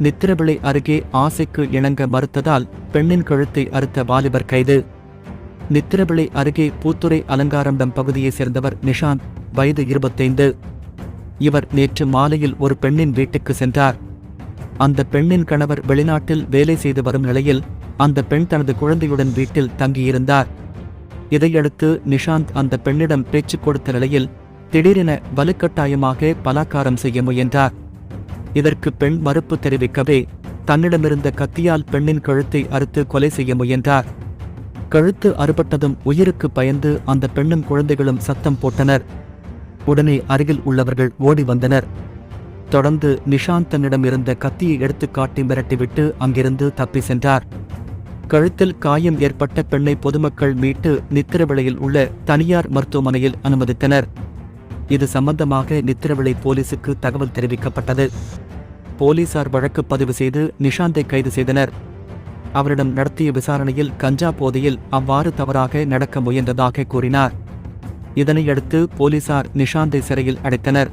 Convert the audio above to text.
நித்திரவிளை அருகே ஆசைக்கு இணங்க மறுத்ததால் பெண்ணின் கழுத்தை அறுத்த வாலிபர் கைது. நித்திரவிளை அருகே பூத்துறை அலங்காரண்டம் பகுதியைச் சேர்ந்தவர் நிஷாந்த் வயது இருபத்தைந்து. இவர் நேற்று மாலையில் ஒரு பெண்ணின் வீட்டுக்கு சென்றார். அந்த பெண்ணின் கணவர் வெளிநாட்டில் வேலை செய்து வரும் நிலையில் அந்த பெண் தனது குழந்தையுடன் வீட்டில் தங்கியிருந்தார். இதையடுத்து நிஷாந்த் அந்த பெண்ணிடம் பேச்சு கொடுத்த நிலையில் திடீரென வலுக்கட்டாயமாக பலாக்காரம் செய்ய முயன்றார். இதற்கு பெண் மறுப்பு தெரிவிக்கவே தன்னிடமிருந்த கத்தியால் பெண்ணின் கழுத்தை அறுத்து கொலை செய்ய முயன்றார். கழுத்து அறுபட்டதும் உயிருக்கு பயந்து அந்த பெண்ணும் குழந்தைகளும் சத்தம் போட்டனர். உடனே அருகில் உள்ளவர்கள் ஓடி வந்தனர். தொடர்ந்து நிஷாந்த் தன்னிடம் இருந்த கத்தியை எடுத்து காட்டி மிரட்டிவிட்டு அங்கிருந்து தப்பி சென்றார். கழுத்தில் காயம் ஏற்பட்ட பெண்ணை பொதுமக்கள் மீட்டு நித்திரவிளையில் உள்ள தனியார் மருத்துவமனையில் அனுமதித்தனர். இது சம்பந்தமாக நித்திரவிளை போலீசுக்கு தகவல் தெரிவிக்கப்பட்டது. போலீசார் வழக்கு பதிவு செய்து நிஷாந்தை கைது செய்தனர். அவரிடம் நடத்திய விசாரணையில் கஞ்சா போதையில் அவ்வாறு தவறாக நடக்க முயன்றதாக கூறினார். இதனையடுத்து போலீசார் நிஷாந்தை சிறையில் அடைத்தனர்.